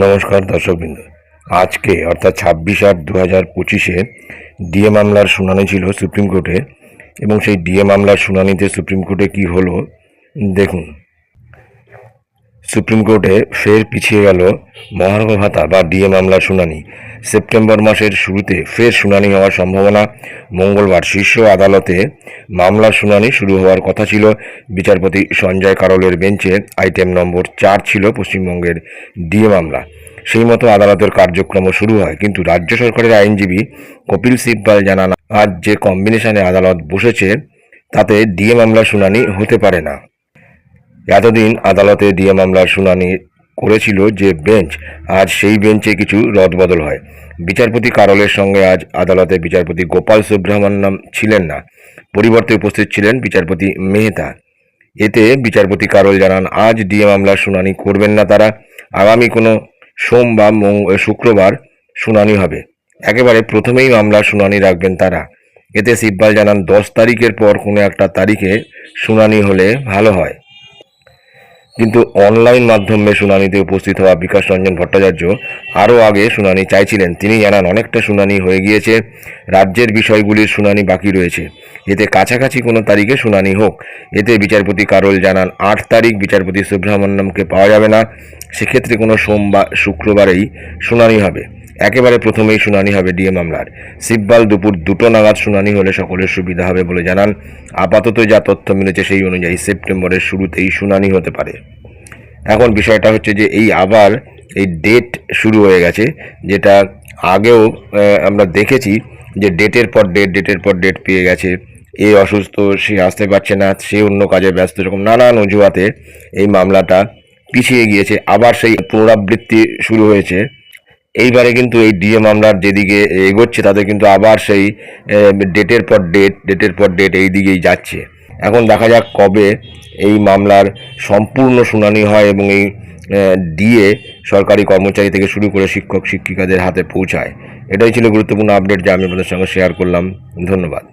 নমস্কার দর্শকবৃন্দ। আজকে, অর্থাৎ ছাব্বিশ আট দু হাজার পঁচিশে ডিএ মামলার শুনানি ছিল সুপ্রিম কোর্টে এবং সেই ডিএ মামলার শুনানিতে সুপ্রিম কোর্টে কি হলো, দেখুন। সুপ্রিম কোর্টে ফের পিছিয়ে গেল মহার্ঘ ভাতা বা ডিএ মামলার শুনানি। সেপ্টেম্বর মাসের শুরুতে ফের শুনানি হওয়ার সম্ভাবনা। মঙ্গলবার শীর্ষ আদালতে মামলার শুনানি শুরু হওয়ার কথা ছিল। বিচারপতি সঞ্জয় কারলের বেঞ্চে আইটেম নম্বর চার ছিল পশ্চিমবঙ্গের ডিএ মামলা। সেই মতো আদালতের কার্যক্রম শুরু হয়, কিন্তু রাজ্য সরকারের আইনজীবী কপিল সিব্বাল জানান, আজ যে কম্বিনেশনে আদালত বসেছে, তাতে ডিএ মামলার শুনানি হতে পারে না। এতদিন আদালতে ডিএ মামলার শুনানি করেছিল যে বেঞ্চ, আজ সেই বেঞ্চে কিছু রদবদল হয়। বিচারপতি কারলের সঙ্গে আজ আদালতে বিচারপতি গোপাল সুব্রহ্মণ্যম ছিলেন না। পরিবর্তে উপস্থিত ছিলেন বিচারপতি মেহতা। এতে বিচারপতি কারল জানান, আজ ডিএ মামলার শুনানি করবেন না তারা। আগামী কোনো সোম বা শুক্রবার শুনানি হবে। একেবারে প্রথমেই মামলার শুনানি রাখবেন তারা। এতে সিব্বাল জানান, দশ তারিখের পর কোনো একটা তারিখে শুনানি হলে ভালো হয়। কিন্তু অনলাইন মাধ্যমে শুনানিতে উপস্থিত হওয়া বিকাশ রঞ্জন ভট্টাচার্য আরও আগে শুনানি চাইছিলেন। তিনি জানান, অনেকটা শুনানি হয়ে গিয়েছে। রাজ্যের বিষয়গুলির শুনানি বাকি রয়েছে। এতে কাছাকাছি কোনো তারিখে শুনানি হোক। এতে বিচারপতি কারল জানান, আট তারিখ বিচারপতি সুব্রহ্মণ্যমকে পাওয়া যাবে না। সেক্ষেত্রে কোনো সোমবার, শুক্রবারেই শুনানি হবে। একেবারে প্রথমেই শুনানি হবে ডিএ মামলার। সিব্বাল দুপুর দুটো নাগাদ শুনানি হলে সকলের সুবিধা হবে বলে জানান। আপাতত যা তথ্য মিলেছে সেই অনুযায়ী সেপ্টেম্বরের শুরুতেই শুনানি হতে পারে। এখন বিষয়টা হচ্ছে যে এই আবার এই ডেট শুরু হয়ে গেছে, যেটা আগেও আমরা দেখেছি যে ডেটের পর ডেট, ডেটের পর ডেট পেয়ে গেছে। এ অসুস্থ, সে আসতে পারছে না, সে অন্য কাজে ব্যস্ত, এরকম নানান অজুহাতে এই মামলাটা পিছিয়ে গিয়েছে। আবার সেই পুনরাবৃত্তি শুরু হয়েছে। এইবারে কিন্তু এই ডিএ মামলার যেদিকে এগোচ্ছে তাদের কিন্তু আবার সেই ডেটের পর ডেট, ডেটের পর ডেট এই দিকেই যাচ্ছে। এখন দেখা যাক কবে এই মামলার সম্পূর্ণ শুনানি হয় এবং এই ডিএ সরকারি কর্মচারী থেকে শুরু করে শিক্ষক, শিক্ষিকাদের হাতে পৌঁছায়। এটাই ছিল গুরুত্বপূর্ণ আপডেট যা আমি আপনাদের সঙ্গে শেয়ার করলাম। ধন্যবাদ।